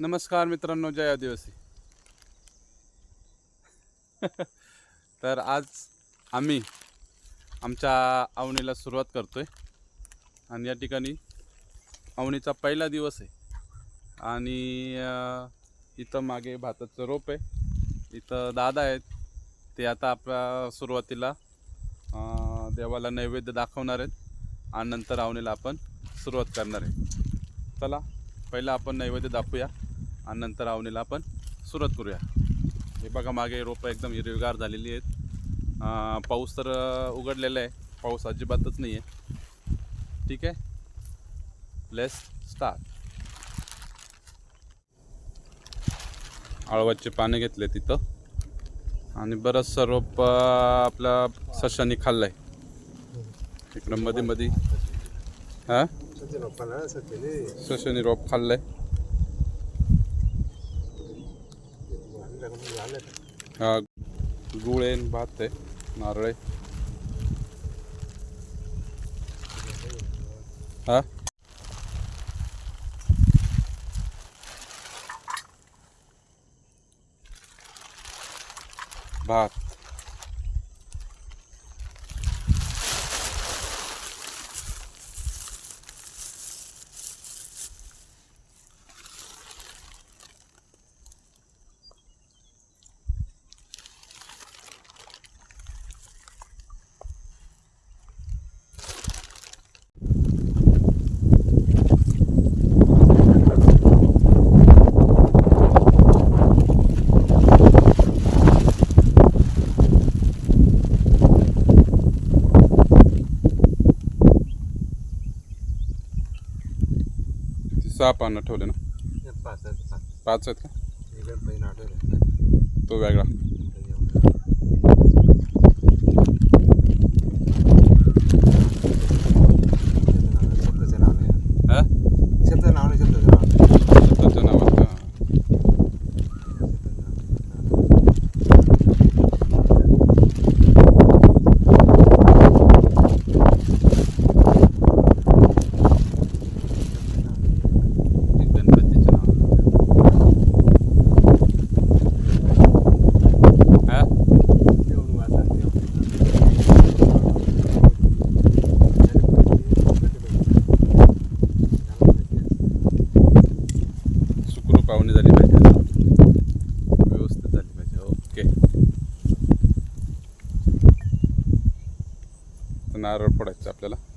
नमस्कार मित्रांनो जय आदिवासी. तर आज आम्ही आमच्या आवणीला सुरुवात करतो आहे आणि या ठिकाणी आवणीचा पहिला दिवस आहे. आणि इथं मागे भाताचं रोप आहे. इथं दादा आहेत. ते आता आपल्या सुरुवातीला देवाला नैवेद्य दाखवणार आहेत. आणि नंतर अवनीला आपण सुरुवात करणार आहे. चला पहिला आपण नैवेद्य दाखवूया. आणि नंतर अवनीला आपण सुरुवात करूया. हे बघा मागे रोपं एकदम हिरवीगार झालेली आहेत. पाऊस तर उघडलेला आहे. पाऊस अजिबातच नाही आहे ठीक आहे? लेस स्टार्ट आळवाचे पाने घेतले तिथं. आणि बरंचसं रोप आपल्या सशाने खाल्लं आहे इकडं मध्ये मध्ये हां? सशाने रोप खाल्लंय हा गुळ आहे भात आहे नारळ आहे हा भात सहा पानं ठेवले ना? पाच आहेत का? तो वेगळा. हा? स्वतःच्या नावात का ते गणपतीच्या नावात हा सुखरूप पाहुणे झाली पाहिजे व्यवस्थित झाली पाहिजे ओके तर नारळ फोडायचं आपल्याला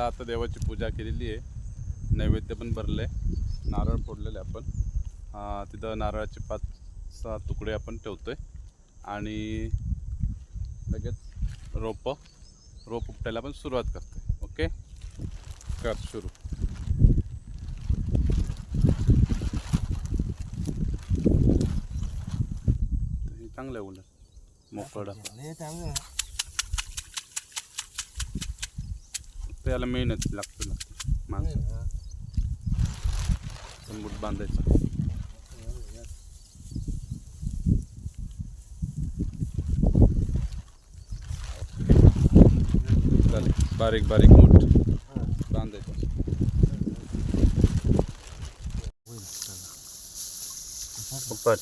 चला आता देवाची पूजा केलेली आहे. नैवेद्य पण भरलं आहे नारळ फोडलेले आपण. तिथं नारळाचे पाच सहा तुकडे आपण ठेवतोय. आणि लगेच रोपं रोप उपटायला आपण सुरुवात करतोय. ओके? कर सुरू. चांगलं आहे उलट. मोकळं त्याला मेहनत लागते लागते माणसं तंबूट बांधायचं चालेल बारीक बारीक मूठ बांधायचं उपर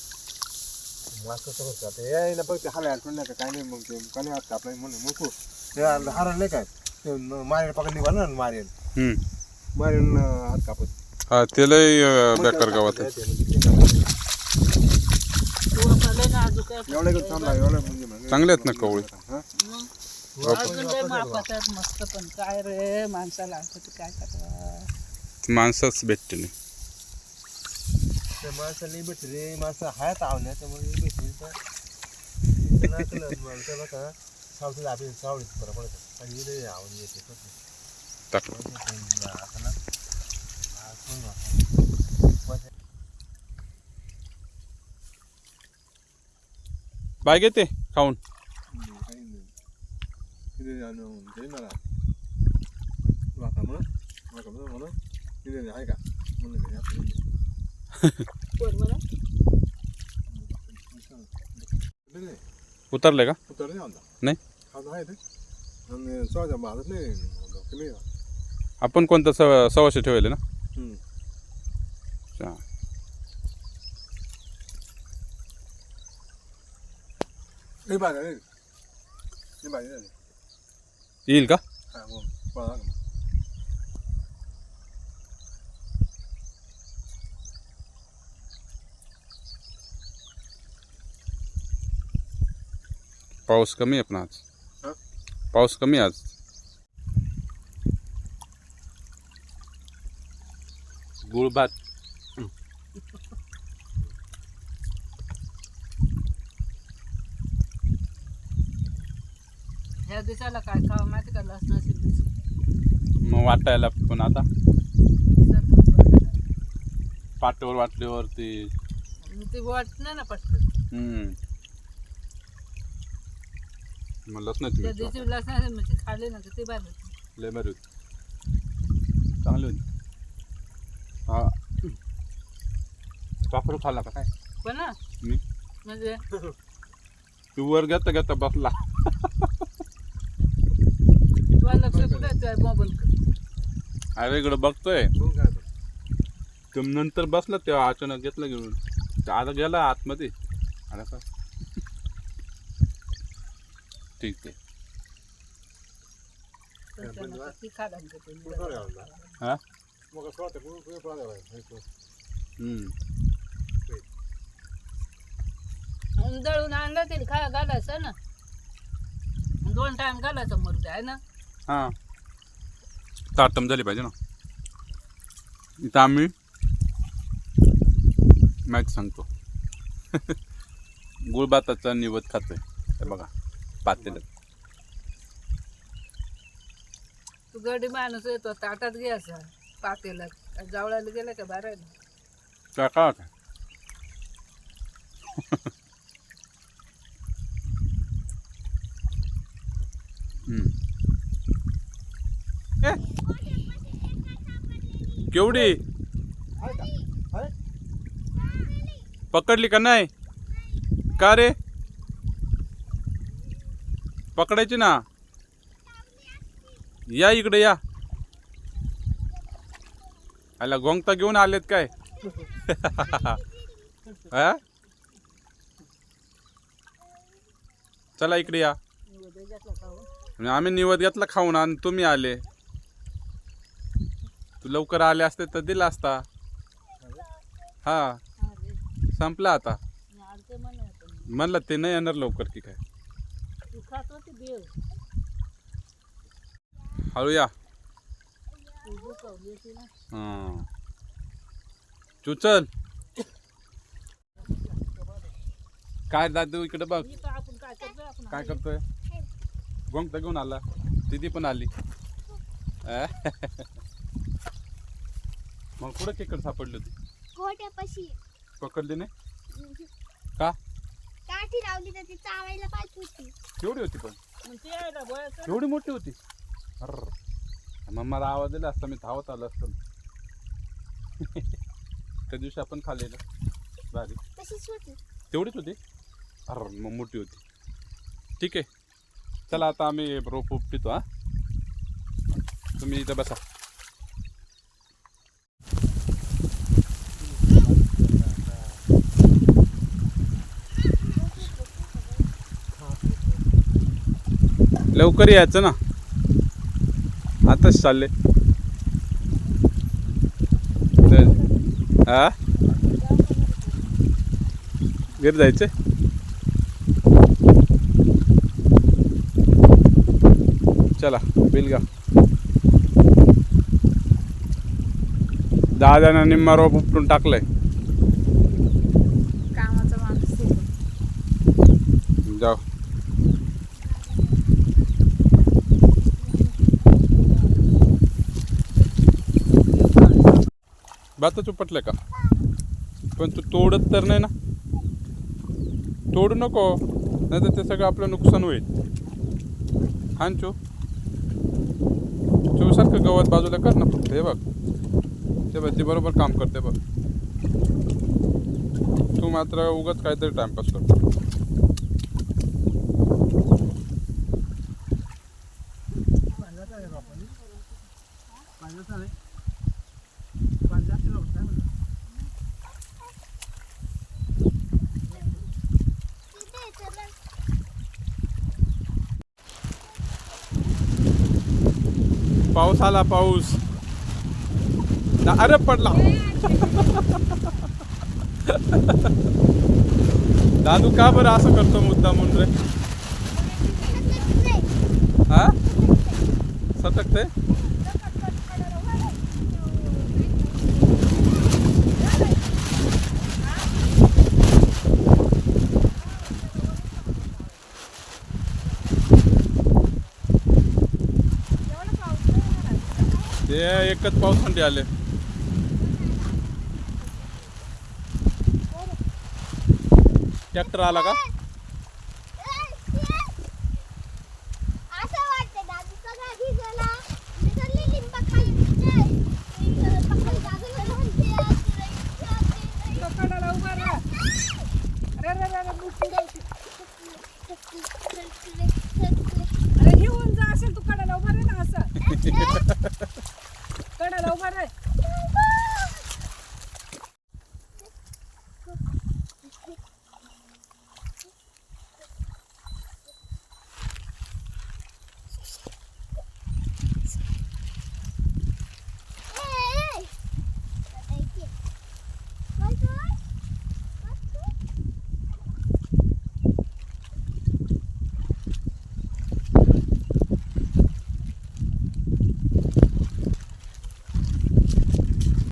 यायला बघ ते हाले आठवण नाही का काय नाही मग ते कणी वाटतं आपलं म्हणून मुकू ते हारण नाही काय ते मारेल पकड निघाल ना मारेल. हम्म. मारेल हात कापत हा ते लय अं, बेकार गावात आहे. थांबला म्हणजे म्हणजे चांगले आहेत ना कवळे? हा? अजून लय मापात आहेत मस्त पण. काय रे माणसाला असं ते काय करा माणसंच भेटते नाही. ते माणसाला भेटले माणसं हायत आवल्या त्यामुळे भेटले तर आपली बरं पडतं आणि इथे येते. टाकलं आता ना? बाय घेते खाऊन. मला वाका वाका आहे का? उतरले का? उतर नाही. आणि सोळाच्या नाही कमी आहे. आपण कोणतं सव सव्वाशे ठेवले ना हम्म. अच्छा. हे हे येईल का हा पळा ना. पाऊस कमी आहे पण आज हा? पाऊस कमी आज गुळ भात ह्या काय खावं माहिती का लसणाची मिरची. मग वाटायला पण आता मस्त वाटायला. पाट्यावर वाटल्यावर ते आणि ती वाट नाही ना पटकन हम्म. त्या दिवशी मिरची खाल्ली ना भारी होती. लय भारी होती. चांगली होती. हा. पापड खाल्ला का? काय पण ना मी? म्हणजे तू वर घेता घेता बसला. तुला लक्ष कुठे आहे मोबाईल अरे इकडं बघतोय. मग काय आता? तो नंतर बसला तेव्हा अचानक घेतलं घेऊन. तो आता गेला आतमध्ये. आला का ठीक आहे? हा? हम्म. दळून आणलं तरी खा घालायचं ना. दोन टाइम घालायचं मरू आहे ना? हा. ताटम झाली पाहिजे ना. इथं आम्ही माहिती सांगतो. गुळभाताचा निवद खातोय. हे बघा. पातेलं तू गडी माणूस येतो ताटात घ्यायचा पातेला जावळाला गेला का बारायला? काय काय होतं? केवढी? पकडली का नाही? का रे? पकडायची ना. या इकडे या. आला गोंगता घेऊन आलेत काय? हा? चला इकडे या. आम्ही निवद घेतला खाऊन आणि तुम्ही आले. तू लवकर आले असते तर दिला असता. हा. संपला आता. म्हणलं ते नाही येणार लवकर की काय. हळू या हा. चुचल. काय दादू इकडे बघ. काय करतोय? गोंगता घेऊन आला. दिदी पण आली? मग कुठं केकड सापडली होती? गोट्यापाशी पकडली नाही? का? काठी लावली तर ती चावायला पाहिजे होती. केवढी होती पण? केवढी मोठी होती? अर्र मग मला आवाज दिला असता मी धावत आलो असतो. त्या दिवशी आपण खाल्लेलं. होती. तेवढीच होती? अर मग मोठी होती. ठीक आहे. चला आता आम्ही रोप उपटितो हा. तुम्ही इथं बसा. लवकर यायचं ना. आताच चालले. तर- हा घरी जायचं चला बिलगा दहा जणांनी मारवा उपटून टाकलंय. भातच उपटलं का? पण तू तोडत तर नाही ना? तोडू नको नाही तर ते सगळं आपलं नुकसान होईल. हान चो. चोसारखं गवत बाजूला कर ना फक्त हे बघ. ते बघ ती बरोबर काम करते बघ. तू मात्र उगाच काहीतरी टाइमपास करतो तिथे चला. पाऊस आला पाऊस. ना- अरे पडला. दादू का बरं असं करतो मुद्दा म्हणून रे हा? सटकते ते एकच पावसांडी आले. ट्रॅक्टर आला का?